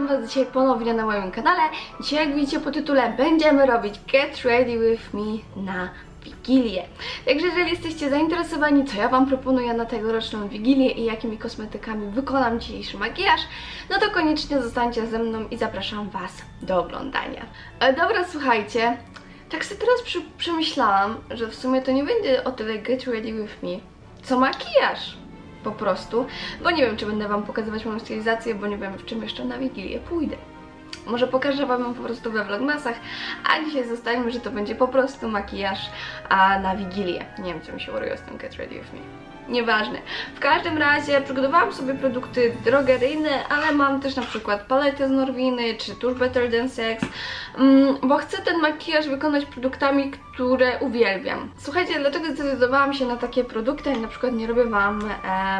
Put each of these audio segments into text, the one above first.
witam Was dzisiaj ponownie na moim kanale. Dzisiaj, jak widzicie po tytule, będziemy robić Get Ready With Me na Wigilię. Także jeżeli jesteście zainteresowani, co ja Wam proponuję na tegoroczną Wigilię i jakimi kosmetykami wykonam dzisiejszy makijaż, no to koniecznie zostańcie ze mną i zapraszam Was do oglądania. E, dobra, słuchajcie, tak sobie teraz przy, przemyślałam, że w sumie to nie będzie o tyle Get Ready With Me, co makijaż po prostu, bo nie wiem, czy będę Wam pokazywać moją stylizację, bo nie wiem, w czym jeszcze na Wigilię pójdę. Może pokażę Wam po prostu we vlogmasach, a dzisiaj zostańmy, że to będzie po prostu makijaż a na Wigilię. Nie wiem, co mi się uruje z tym Get Ready With Me. Nieważne. W każdym razie przygotowałam sobie produkty drogeryjne, ale mam też na przykład paletę z Norwiny, czy tuż Better Than Sex, mm, bo chcę ten makijaż wykonać produktami, które uwielbiam. Słuchajcie, dlaczego zdecydowałam się na takie produkty, a na przykład nie robię Wam... E,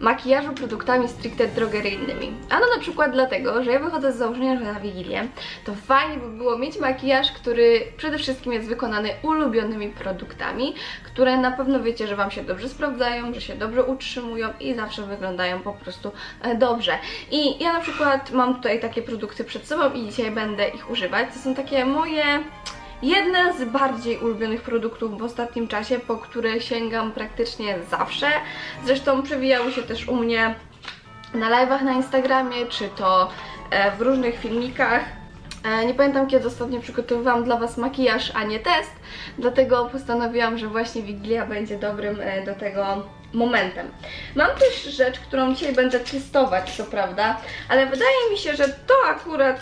makijażu produktami stricte drogeryjnymi. Ano na przykład dlatego, że ja wychodzę z założenia, że na Wigilię to fajnie by było mieć makijaż, który przede wszystkim jest wykonany ulubionymi produktami, które na pewno wiecie, że Wam się dobrze sprawdzają, że się dobrze utrzymują i zawsze wyglądają po prostu e, dobrze. I ja na przykład mam tutaj takie produkty przed sobą i dzisiaj będę ich używać. To są takie moje Jedne z bardziej ulubionych produktów w ostatnim czasie, po które sięgam praktycznie zawsze. Zresztą przewijały się też u mnie na live'ach na Instagramie, czy to e, w różnych filmikach. E, Nie pamiętam kiedy ostatnio przygotowywałam dla Was makijaż, a nie test, dlatego postanowiłam, że właśnie Wigilia będzie dobrym e, do tego momentem. Mam też rzecz, którą dzisiaj będę testować, co prawda, ale wydaje mi się, że to akurat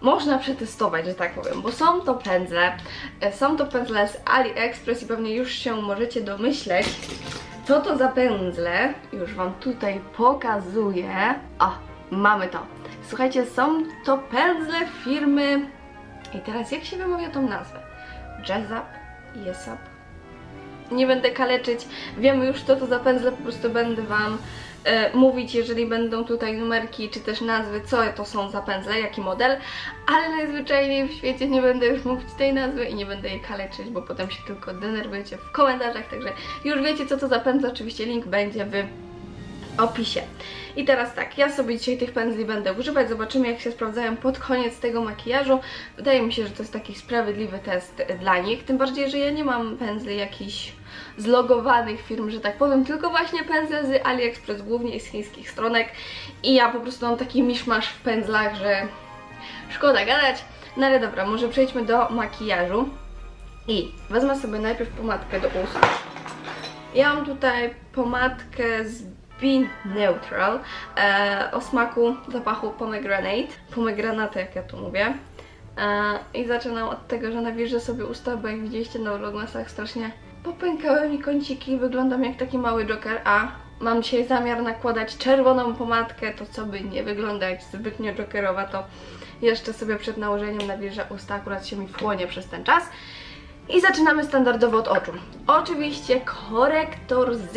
można przetestować, że tak powiem, bo są to pędzle, e, są to pędzle z AliExpress i pewnie już się możecie domyśleć, co to za pędzle. Już Wam tutaj pokazuję. O, mamy to. Słuchajcie, są to pędzle firmy... I teraz jak się wymawia tą nazwę? Yes Up? Nie będę kaleczyć, wiemy już co to za pędzle, po prostu będę Wam mówić, jeżeli będą tutaj numerki, czy też nazwy, co to są za pędzle, jaki model, ale najzwyczajniej w świecie nie będę już mówić tej nazwy i nie będę jej kaleczyć, bo potem się tylko denerwujecie w komentarzach, także już wiecie co to za pędzle, oczywiście link będzie w opisie. I teraz tak, ja sobie dzisiaj tych pędzli będę używać, zobaczymy jak się sprawdzają pod koniec tego makijażu. Wydaje mi się, że to jest taki sprawiedliwy test dla nich, tym bardziej, że ja nie mam pędzli jakichś zlogowanych firm, że tak powiem, tylko właśnie pędzle z AliExpress, głównie z chińskich stronek i ja po prostu mam taki miszmasz w pędzlach, że szkoda gadać. No ale dobra, może przejdźmy do makijażu i wezmę sobie najpierw pomadkę do ust. Ja mam tutaj pomadkę z Be Neutral e, o smaku zapachu pomegranate. Pomegranate, jak ja tu mówię. E, I zaczynam od tego, że nawilżę sobie usta, bo jak widzieliście na vlogmasach strasznie popękały mi kąciki wyglądam jak taki mały joker, a mam dzisiaj zamiar nakładać czerwoną pomadkę, to co by nie wyglądać zbytnio jokerowa, to jeszcze sobie przed nałożeniem nawilżę usta, akurat się mi wchłonie przez ten czas. I zaczynamy standardowo od oczu. Oczywiście korektor z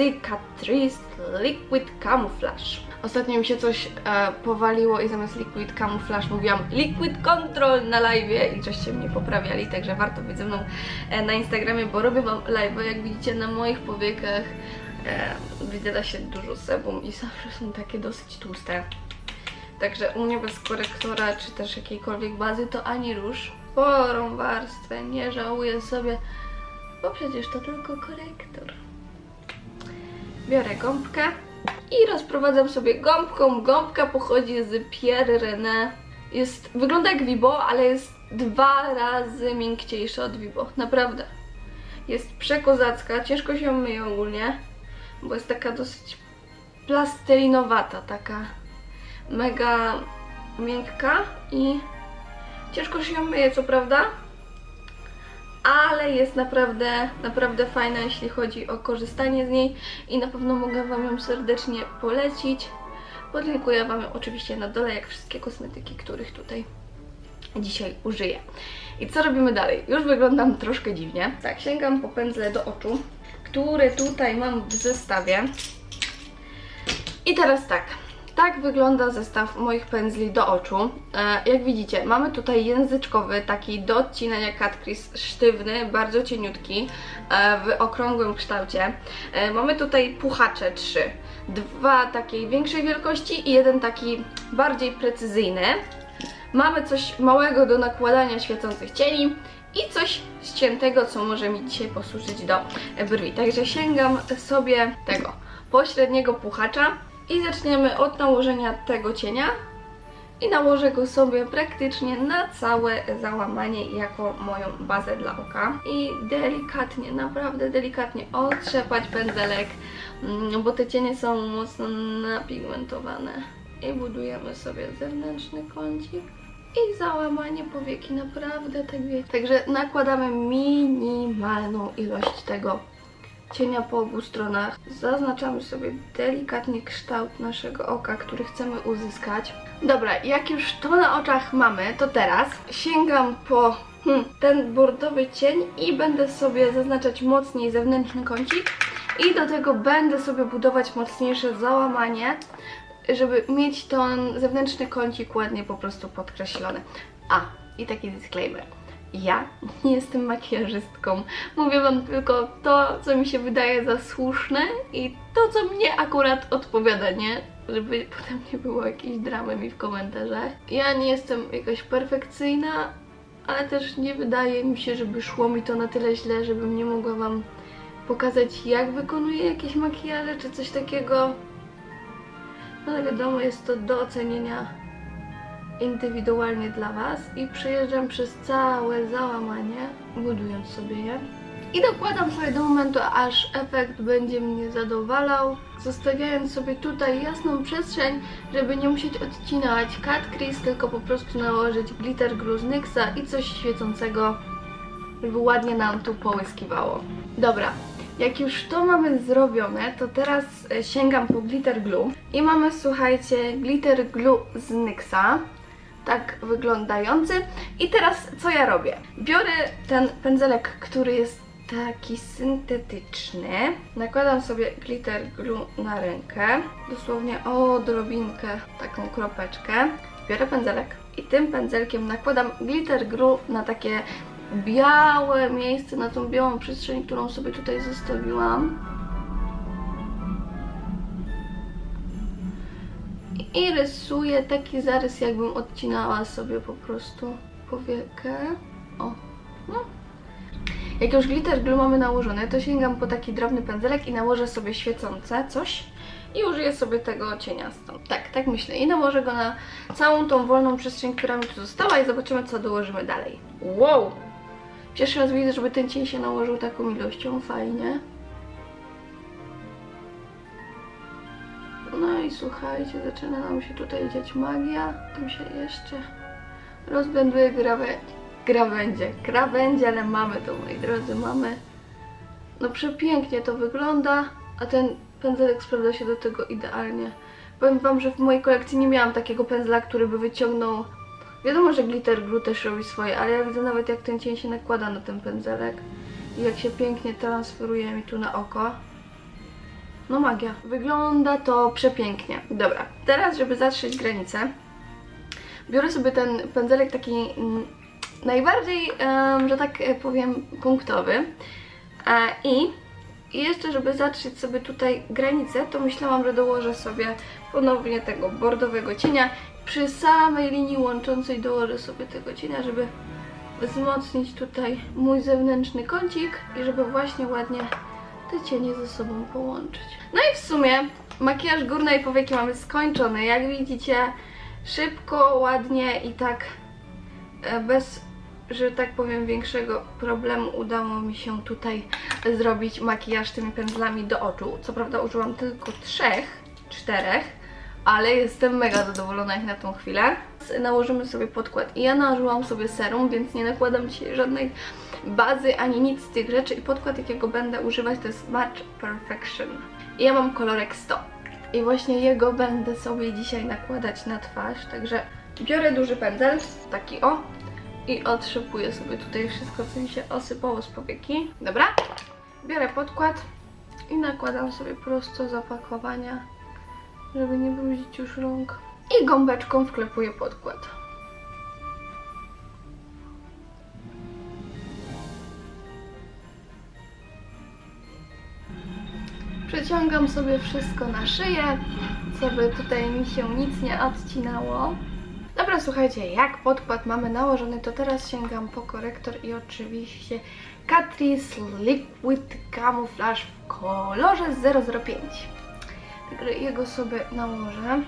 Liquid Camouflage. Ostatnio mi się coś e, powaliło i zamiast Liquid Camouflage mówiłam Liquid Control na live i żeście mnie poprawiali, także warto być ze mną e, na Instagramie, bo robię Wam live, jak widzicie na moich powiekach e, wydziela się dużo sebum i zawsze są takie dosyć tłuste. Także u mnie bez korektora czy też jakiejkolwiek bazy to ani róż. Porą warstwę, nie żałuję sobie, bo przecież to tylko korektor. Biorę gąbkę i rozprowadzam sobie gąbką. Gąbka pochodzi z Pierre René. Jest, wygląda jak Vibo, ale jest dwa razy miękciejsza od Vibo. Naprawdę. Jest przekozacka, ciężko się myje ogólnie, bo jest taka dosyć plastelinowata, taka mega miękka i ciężko się ją myje, co prawda, ale jest naprawdę, naprawdę fajna, jeśli chodzi o korzystanie z niej i na pewno mogę Wam ją serdecznie polecić. Podlinkuję Wam ją oczywiście na dole, jak wszystkie kosmetyki, których tutaj dzisiaj użyję. I co robimy dalej? Już wyglądam troszkę dziwnie. Tak, sięgam po pędzle do oczu, które tutaj mam w zestawie. I teraz tak, tak wygląda zestaw moich pędzli do oczu. E, jak widzicie, mamy tutaj języczkowy, taki do odcinania cut crease, sztywny, bardzo cieniutki, e, w okrągłym kształcie. E, mamy tutaj puchacze trzy. Dwa takiej większej wielkości i jeden taki bardziej precyzyjny. Mamy coś małego do nakładania świecących cieni i coś ściętego, co może mi dzisiaj posłużyć do brwi. Także sięgam sobie tego pośredniego puchacza i zaczniemy od nałożenia tego cienia. I nałożę go sobie praktycznie na całe załamanie jako moją bazę dla oka. I delikatnie, naprawdę delikatnie otrzepać pędzelek, mm, bo te cienie są mocno napigmentowane. I budujemy sobie zewnętrzny kącik. I załamanie powieki naprawdę tak wie. Także nakładamy minimalną ilość tego cienia po obu stronach. Zaznaczamy sobie delikatnie kształt naszego oka, który chcemy uzyskać. Dobra, jak już to na oczach mamy, to teraz sięgam po hmm, ten bordowy cień i będę sobie zaznaczać mocniej zewnętrzny kącik i do tego będę sobie budować mocniejsze załamanie, żeby mieć ten zewnętrzny kącik ładnie po prostu podkreślony. A, i taki disclaimer. Ja nie jestem makijażystką. Mówię Wam tylko to, co mi się wydaje za słuszne i to, co mnie akurat odpowiada, nie? Żeby potem nie było jakiejś dramy mi w komentarzach. Ja nie jestem jakaś perfekcyjna, ale też nie wydaje mi się, żeby szło mi to na tyle źle, żebym nie mogła Wam pokazać, jak wykonuję jakieś makijaże czy coś takiego. No ale wiadomo, jest to do ocenienia indywidualnie dla Was i przejeżdżam przez całe załamanie, budując sobie je. I dokładam sobie do momentu, aż efekt będzie mnie zadowalał, zostawiając sobie tutaj jasną przestrzeń, żeby nie musieć odcinać cut crease, tylko po prostu nałożyć glitter glue z NYXa i coś świecącego, żeby ładnie nam tu połyskiwało. Dobra, jak już to mamy zrobione, to teraz e, sięgam po glitter glue i mamy, słuchajcie, glitter glue z NYXa tak wyglądający. I teraz co ja robię? Biorę ten pędzelek, który jest taki syntetyczny. Nakładam sobie glitter glue na rękę. Dosłownie odrobinkę, taką kropeczkę. Biorę pędzelek i tym pędzelkiem nakładam glitter glue na takie białe miejsce, na tą białą przestrzeń, którą sobie tutaj zostawiłam. I rysuję taki zarys, jakbym odcinała sobie po prostu powiekę. O, no. Jak już glitter glue mamy nałożone, to sięgam po taki drobny pędzelek i nałożę sobie świecące coś i użyję sobie tego cienia stąd. Tak, tak myślę. I nałożę go na całą tą wolną przestrzeń, która mi tu została i zobaczymy, co dołożymy dalej. Wow! Pierwszy raz widzę, żeby ten cień się nałożył taką ilością. Fajnie. Słuchajcie, zaczyna nam się tutaj dziać magia. Tym się jeszcze rozblenduje grawe... grawędzie. Krawędzie, ale mamy to, moi drodzy, mamy. No przepięknie to wygląda, a ten pędzelek sprawdza się do tego idealnie. Powiem Wam, że w mojej kolekcji nie miałam takiego pędzla, który by wyciągnął... Wiadomo, że glitter glue też robi swoje, ale ja widzę nawet jak ten cień się nakłada na ten pędzelek i jak się pięknie transferuje mi tu na oko. No magia. Wygląda to przepięknie. Dobra, teraz żeby zatrzeć granicę, biorę sobie ten pędzelek taki mm, najbardziej, że tak powiem, punktowy e, i jeszcze, żeby zatrzeć sobie tutaj granicę, to myślałam, że dołożę sobie ponownie tego bordowego cienia. Przy samej linii łączącej dołożę sobie tego cienia, żeby wzmocnić tutaj mój zewnętrzny kącik i żeby właśnie ładnie te cienie ze sobą połączyć. No i w sumie makijaż górnej powieki mamy skończony. Jak widzicie, szybko, ładnie i tak e, bez, że tak powiem, większego problemu udało mi się tutaj zrobić makijaż tymi pędzlami do oczu. Co prawda użyłam tylko trzech, czterech, ale jestem mega zadowolona jak na tą chwilę. Nałożymy sobie podkład. I ja nałożyłam sobie serum, więc nie nakładam dzisiaj żadnej bazy ani nic z tych rzeczy. I podkład, jakiego będę używać, to jest Match Perfection. I ja mam kolorek 100. I właśnie jego będę sobie dzisiaj nakładać na twarz. Także biorę duży pędzel, taki o, i otrzepuję sobie tutaj wszystko, co mi się osypało z powieki. Dobra, biorę podkład i nakładam sobie prosto z opakowania żeby nie brudzić już rąk. I gąbeczką wklepuję podkład. Przeciągam sobie wszystko na szyję, żeby tutaj mi się nic nie odcinało. Dobra, słuchajcie, jak podkład mamy nałożony, to teraz sięgam po korektor i oczywiście Catrice Liquid Camouflage w kolorze 005. Także jego sobie nałożę.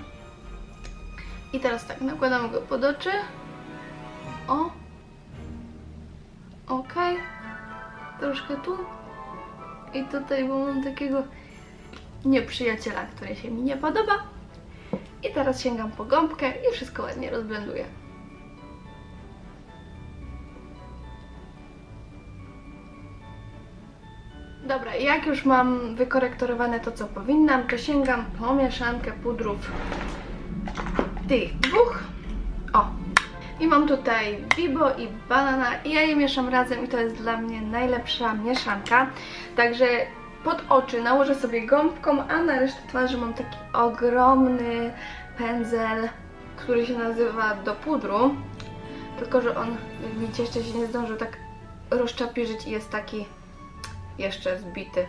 I teraz tak, nakładam go pod oczy. O. Ok. Troszkę tu. I tutaj, bo mam takiego nieprzyjaciela, który się mi nie podoba. I teraz sięgam po gąbkę i wszystko ładnie rozblenduję. Dobra, jak już mam wykorektorowane to, co powinnam, to sięgam po mieszankę pudrów tych dwóch. O! I mam tutaj Bibo i banana i ja je mieszam razem i to jest dla mnie najlepsza mieszanka. Także pod oczy nałożę sobie gąbką, a na resztę twarzy mam taki ogromny pędzel, który się nazywa do pudru. Tylko, że on, jak widzicie, jeszcze się nie zdążył tak rozczapierzyć i jest taki jeszcze zbity.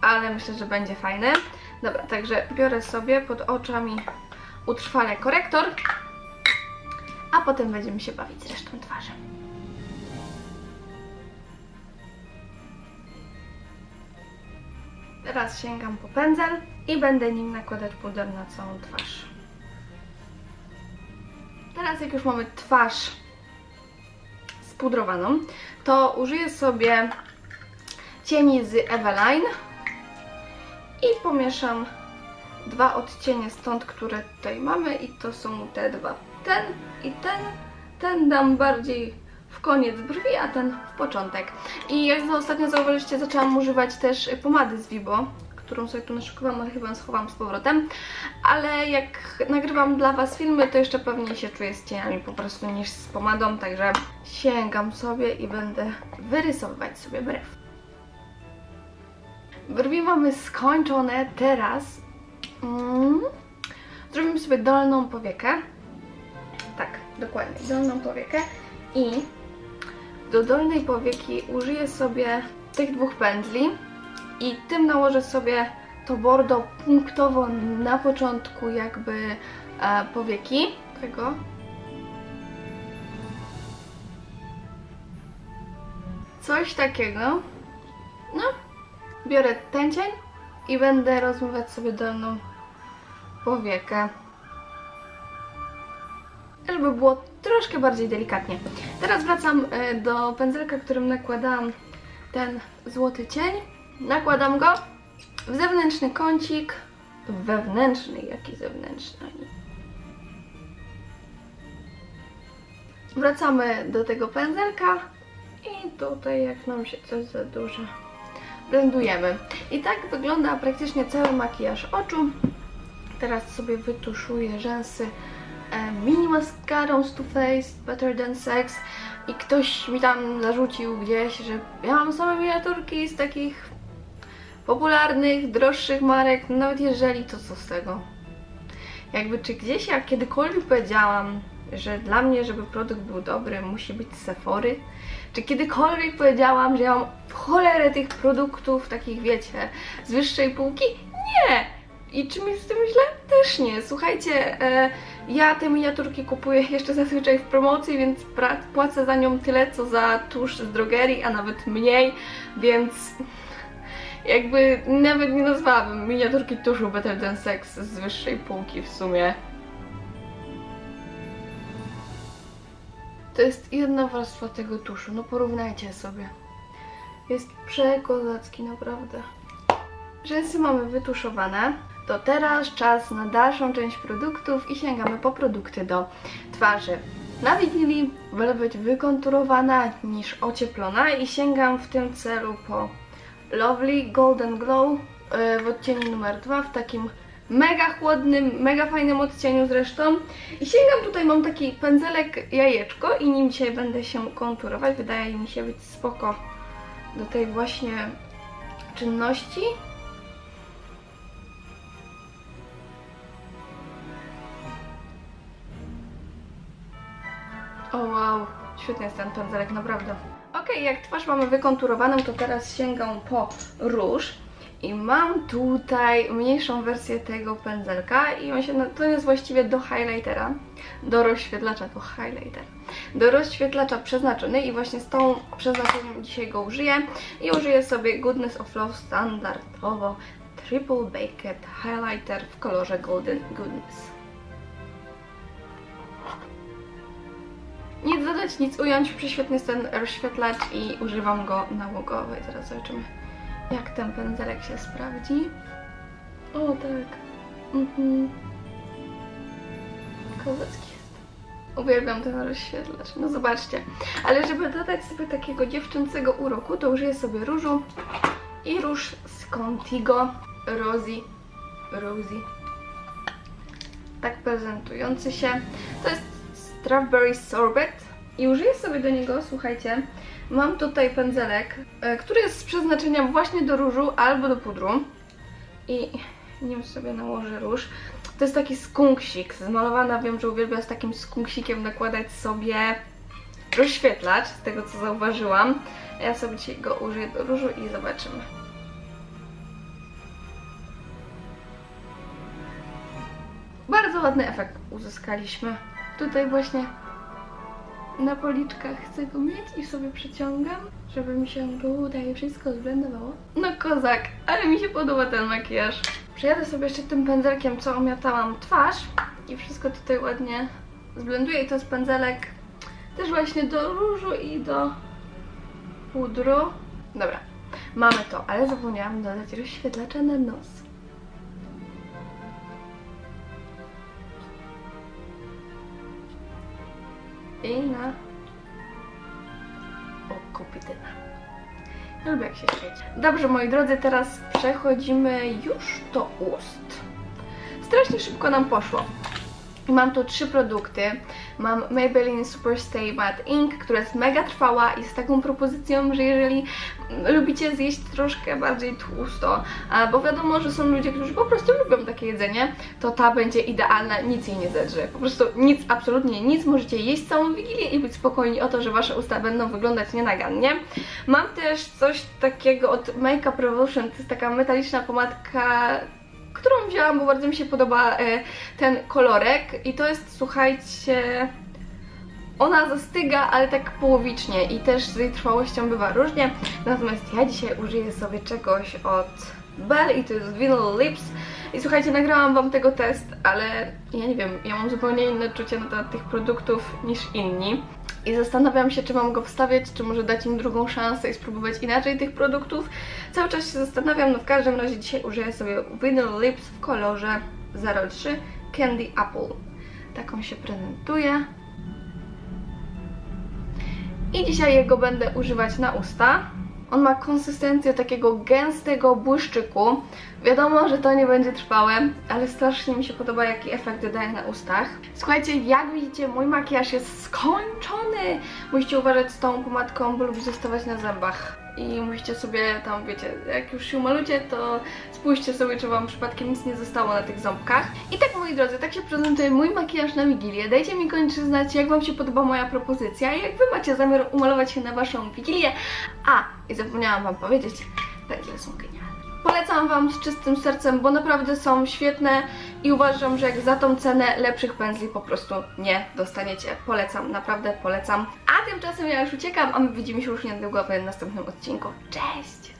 Ale myślę, że będzie fajny. Dobra, także biorę sobie pod oczami utrwalę korektor, a potem będziemy się bawić z resztą twarzy. Teraz sięgam po pędzel i będę nim nakładać puder na całą twarz. Teraz jak już mamy twarz spudrowaną, to użyję sobie cieni z Eveline i pomieszam dwa odcienie stąd, które tutaj mamy i to są te dwa. Ten i ten. Ten dam bardziej w koniec brwi, a ten w początek. I jak za ostatnio zauważyliście, zaczęłam używać też pomady z Vibo, którą sobie tu naszykowałam, ale chyba schowam z powrotem. Ale jak nagrywam dla Was filmy, to jeszcze pewniej się czuję z cieniami po prostu niż z pomadą, także sięgam sobie i będę wyrysowywać sobie brew. Brwi mamy skończone, teraz mm, zrobimy sobie dolną powiekę. Tak, dokładnie, dolną powiekę i do dolnej powieki użyję sobie tych dwóch pędzli i tym nałożę sobie to bordo punktowo na początku jakby e, powieki tego. Coś takiego. No, biorę ten cień i będę rozmywać sobie dolną powiekę. Żeby było troszkę bardziej delikatnie. Teraz wracam e, do pędzelka, którym nakładałam ten złoty cień. Nakładam go w zewnętrzny kącik. Wewnętrzny, jaki zewnętrzny? Wracamy do tego pędzelka i tutaj jak nam się coś za duże blendujemy. I tak wygląda praktycznie cały makijaż oczu. Teraz sobie wytuszuję rzęsy e, mini maskarą z Too Faced Better Than Sex i ktoś mi tam zarzucił gdzieś, że ja mam same miniaturki z takich popularnych, droższych marek, nawet jeżeli, to co z tego? Jakby czy gdzieś ja kiedykolwiek powiedziałam, że dla mnie, żeby produkt był dobry, musi być Sephory? Czy kiedykolwiek powiedziałam, że ja mam cholerę tych produktów, takich wiecie, z wyższej półki? Nie! I czy mi z tym źle? Też nie. Słuchajcie, e, ja te miniaturki kupuję jeszcze zazwyczaj w promocji, więc płacę za nią tyle, co za tusz z drogerii, a nawet mniej, więc jakby nawet nie nazwałabym miniaturki tuszu Better Than Sex z wyższej półki w sumie. To jest jedna warstwa tego tuszu, no porównajcie sobie. Jest przekozacki, naprawdę. Rzęsy mamy wytuszowane. To teraz czas na dalszą część produktów i sięgamy po produkty do twarzy. Na Wigilii wolę być wykonturowana niż ocieplona i sięgam w tym celu po Lovely Golden Glow yy, w odcieniu numer 2 w takim mega chłodnym, mega fajnym odcieniu zresztą. I sięgam tutaj, mam taki pędzelek jajeczko i nim dzisiaj będę się konturować. Wydaje mi się być spoko do tej właśnie czynności. O wow, świetny jest ten pędzelek, naprawdę. Okej, jak twarz mamy wykonturowaną, to teraz sięgam po róż. I mam tutaj mniejszą wersję tego pędzelka i on się, na- to jest właściwie do highlightera, do rozświetlacza, to highlighter, do rozświetlacza przeznaczony i właśnie z tą przeznaczeniem dzisiaj go użyję i użyję sobie Goodness of Love standardowo Triple Baked Highlighter w kolorze Golden Goodness. Nic dodać, nic ująć, prześwietny ten rozświetlacz i używam go nałogowo. I teraz zobaczymy, jak ten pędzelek się sprawdzi. O tak. Mhm. Kozacki jest. Uwielbiam ten rozświetlacz, no zobaczcie. Ale żeby dodać sobie takiego dziewczęcego uroku, to użyję sobie różu i róż z Contigo Rosy. Rosy. Tak prezentujący się. To jest Strawberry Sorbet i użyję sobie do niego, słuchajcie, mam tutaj pędzelek, e, który jest z przeznaczeniem właśnie do różu albo do pudru i nim sobie nałożę róż. To jest taki skunksik, zmalowana, wiem, że uwielbia z takim skunksikiem nakładać sobie rozświetlacz, z tego co zauważyłam. Ja sobie dzisiaj go użyję do różu i zobaczymy. Bardzo ładny efekt uzyskaliśmy. Tutaj właśnie na policzkach chcę go mieć i sobie przeciągam, żeby mi się tutaj wszystko zblendowało. No kozak, ale mi się podoba ten makijaż. Przejadę sobie jeszcze tym pędzelkiem, co omiatałam twarz i wszystko tutaj ładnie zblenduję. I to jest pędzelek też właśnie do różu i do pudru. Dobra, mamy to, ale zapomniałam dodać rozświetlacza na nos. I na okupityna. Lubię jak się świeci. Dobrze, moi drodzy, teraz przechodzimy już do ust. Strasznie szybko nam poszło. Mam tu trzy produkty. Mam Maybelline Super Stay Matte Ink, która jest mega trwała i z taką propozycją, że jeżeli lubicie zjeść troszkę bardziej tłusto, bo wiadomo, że są ludzie, którzy po prostu lubią takie jedzenie, to ta będzie idealna, nic jej nie zedrze. Po prostu nic, absolutnie nic. Możecie jeść całą Wigilię i być spokojni o to, że Wasze usta będą wyglądać nienagannie. Mam też coś takiego od Makeup Revolution, to jest taka metaliczna pomadka którą wzięłam, bo bardzo mi się podoba e, ten kolorek i to jest, słuchajcie, ona zastyga, ale tak połowicznie i też z jej trwałością bywa różnie. Natomiast ja dzisiaj użyję sobie czegoś od Bell i to jest Vinyl Lips. I słuchajcie, nagrałam Wam tego test, ale ja nie wiem, ja mam zupełnie inne czucie na temat tych produktów niż inni. I zastanawiam się, czy mam go wstawiać, czy może dać im drugą szansę i spróbować inaczej tych produktów. Cały czas się zastanawiam, no w każdym razie dzisiaj użyję sobie Vinyl Lips w kolorze 03 Candy Apple. Taką się prezentuje. I dzisiaj jego będę używać na usta. On ma konsystencję takiego gęstego błyszczyku. Wiadomo, że to nie będzie trwałe, ale strasznie mi się podoba, jaki efekt daje na ustach. Słuchajcie, jak widzicie, mój makijaż jest skończony. Musicie uważać z tą pomadką, bo lubi zostawać na zębach. I musicie sobie tam, wiecie, jak już się umalucie, to spójrzcie sobie, czy Wam przypadkiem nic nie zostało na tych ząbkach. I tak, moi drodzy, tak się prezentuje mój makijaż na Wigilię. Dajcie mi koniecznie znać, jak Wam się podoba moja propozycja i jak Wy macie zamiar umalować się na Waszą Wigilię. A, i zapomniałam Wam powiedzieć, pędzle są genialne. Polecam Wam z czystym sercem, bo naprawdę są świetne i uważam, że jak za tą cenę lepszych pędzli po prostu nie dostaniecie. Polecam, naprawdę polecam. A tymczasem ja już uciekam, a my widzimy się już niedługo w następnym odcinku. Cześć!